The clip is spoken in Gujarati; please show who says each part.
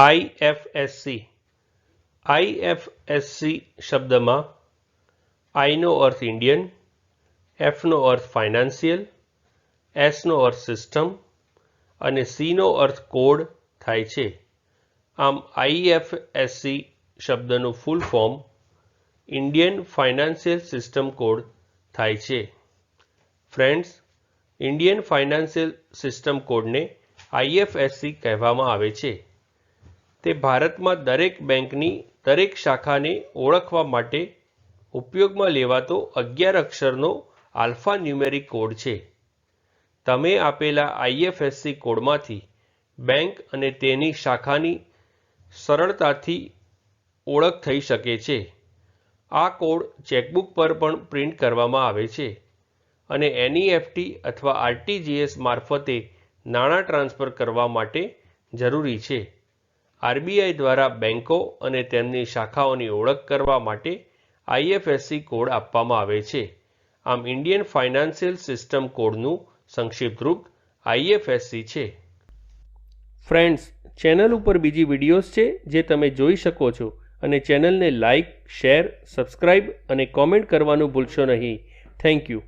Speaker 1: આઈએફએસસી આઈએફએસસી શબ્દમાં આઈનો અર્થ ઇન્ડિયન એફનો અર્થ ફાઇનાન્સિયલ એસનો અર્થ સિસ્ટમ અને સીનો અર્થ કોડ થાય છે. આમ આઈએફએસસી શબ્દનું full form Indian financial system code થાય છે. ફ્રેન્ડ્સ, ઇન્ડિયન ફાઇનાન્સિયલ સિસ્ટમ કોડને આઈએફએસસી કહેવામાં આવે છે. તે ભારતમાં દરેક બેંકની, દરેક શાખાને ઓળખવા માટે ઉપયોગમાં લેવાતો અગિયાર અક્ષરનો આલ્ફા ન્યુમેરિક કોડ છે. તમે આપેલા આઈએફએસસી કોડમાંથી બેંક અને તેની શાખાની સરળતાથી ઓળખ થઈ શકે છે. આ કોડ ચેકબુક પર પણ પ્રિન્ટ કરવામાં આવે છે અને એનઈએફટી અથવા આરટીજીએસ મારફતે નાણાં ટ્રાન્સફર કરવા માટે જરૂરી છે. આરબીઆઈ દ્વારા બેંકો અને તેમની શાખાઓની ઓળખ કરવા માટે આઈએફએસસી કોડ આપવામાં આવે છે. આમ ઇન્ડિયન ફાઇનાન્શિયલ સિસ્ટમ કોડનું સંક્ષિપ્ત રૂપ આઈએફએસસી છે. ફ્રેન્ડ્સ, ચેનલ ઉપર બીજી વિડીયોઝ છે જે તમે જોઈ શકો છો અને ચેનલને લાઇક શેર, સબસ્ક્રાઇબ અને કોમેન્ટ કરવાનું ભૂલશો નહીં. Thank you.